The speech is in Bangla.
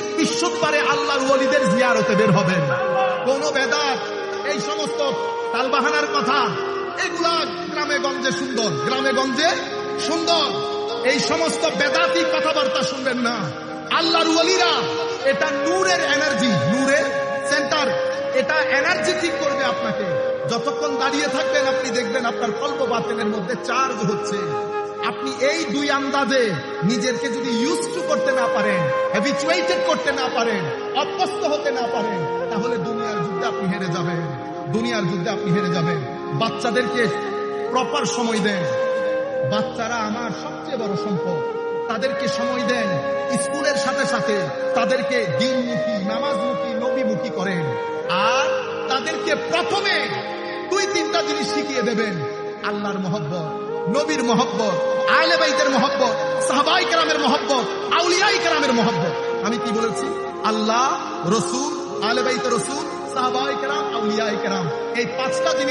প্রত্যেক বিশ্ববারে আল্লাহর ওলিদের জিয়ারতে বের হবেন। কোন বেদাত, এই সমস্ত তালবাহানার কথা, এগুলা গ্রামে গঞ্জে সুন্দর, গ্রামে গঞ্জে সুন্দর। এই সমস্ত বেদাতি কথাবার্তা শুনবেন না। আল্লাহর ওলিরা, এটা নূরের এনার্জি নূরের সেন্টার এটা এনার্জি ঠিক করবে আপনাকে। যতক্ষণ দাঁড়িয়ে থাকবেন, আপনি দেখবেন আপনার কল্প বাতিলের মধ্যে চার্জ হচ্ছে। আপনি এই দুই আন্দাজে নিজেকে যদি ইউজ টু করতে না পারেন হ্যাবিচুয়েটেড করতে না পারেন, অভ্যস্ত হতে না পারেন, তাহলে দুনিয়ার যুদ্ধে আপনি হেরে যাবেন। দুনিয়ার যুদ্ধে আপনি হেরে যাবেন। বাচ্চাদেরকে প্রপার সময় দেন। বাচ্চারা আমার সবচেয়ে বড় সম্পদ। তাদেরকে সময় দেন স্কুলের সাথে সাথে। তাদেরকে দিনমুখী, নামাজমুখী, নবীমুখী করেন। আর তাদেরকে প্রথমে দুই, তিনটা জিনিস শিখিয়ে দেবেন। আল্লাহর মহব্বত, নবীর মহব্বত আলে বাইদের মহব্বত, সাহাবাই কেরামের মহব্বত কেরামের মহব্বত। আমি কি বলেছি? আল্লাহ রসুল আলে বাইত রসুল কেরাম এই পাঁচটা জিনিস